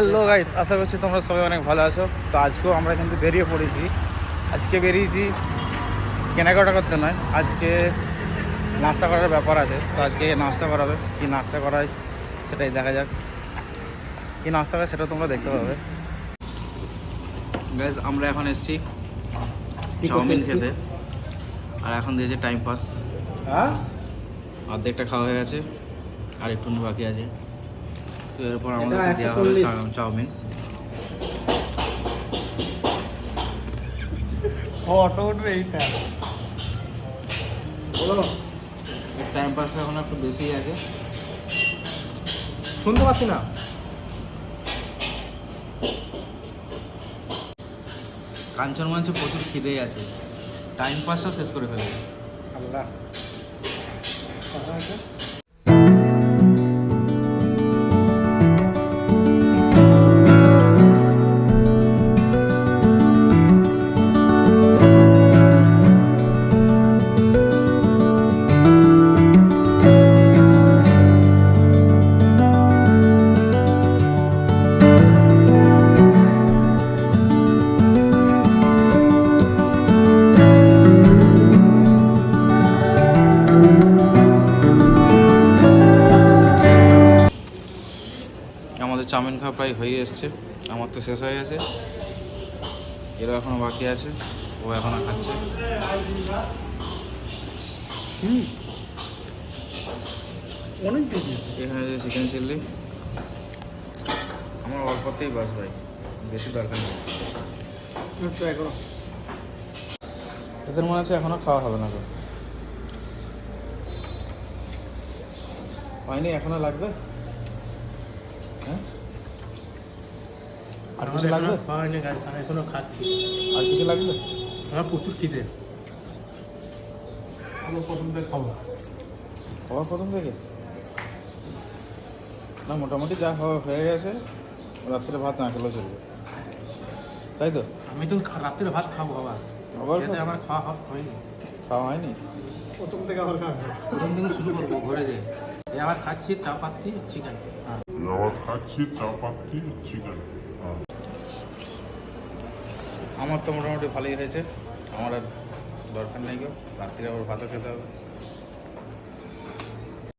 Hello guys আশা করছি তোমরা সবাই অনেক ভালো আছো। তো আজকেও আমরা কিন্তু বেরিয়ে পড়েছি। আজকে বেরিয়েছি কেনাকাটা করতে নয় আজকে নাস্তা করার ব্যাপার আছে। তো আজকে নাস্তা করাবে? কি নাস্তা করায়? সেটাই দেখা যাক। কি নাস্তা করে সেটা তোমরা দেখতে পাবে। গাইস আমরা এখন এসেছি চাউমিন খেতে। আর এখন দিয়েছে টাইম পাস হ্যাঁ? অর্ধেকটা খাওয়া হয়ে গেছে। আর একটু বাকি আছে। তো এরপর আমাদের দেওয়া হবে চাউমিন। ও অটো উঠবে এইটা বলো। টাইম পাসটা এখন একটু বেশি আছে। শুনতে পাচ্ছি না। কাঞ্চন মঞ্চে প্রচুর খিদে আছে। টাইম পাসটাও শেষ করে ফেলবে আল্লাহ। চাউমিন খাওয়া প্রায় হয়ে এসছে। আমার তো শেষ হয়ে গেছে। এরা এখনও বাকি আছে। ও এখনও খাচ্ছে। হুম। অনেক এখানে যে চিকেন চিল্লি আমার অল্পতেই বাস ভাই। বেশি দরকার নেই। ট্রাই করো। এদের মনে হচ্ছে এখনও খাওয়া হবে না তো। হয়নি এখনও লাগবে? আর কিছু লাগবে? হয়নি গাইস আমি এখনও খাচ্ছি। আর কিছু লাগবে? আমার প্রচুর খিদে। আমি প্রথম থেকে খাব খাবার প্রথম থেকে? না মোটামুটি যা হওয়া হয়ে গেছে রাত্রে ভাত না খেলেও চলবে। তাই তো? আমি তো রাত্রে ভাত খাব আবার। আবার এতে আমার খাওয়া হয়নি। খাওয়া হয়নি? প্রথম থেকে আবার খাব প্রথম থেকে শুরু করব ঘরে যে আবার খাচ্ছি চাপাতি চিকেন আবার খাচ্ছি চাপাতি চিকেন আমার তো মোটামুটি ভালোই হয়েছে। আমার আর দরকার নেই কেউ রাত্রিরে আবার ভাতও খেতে হবে।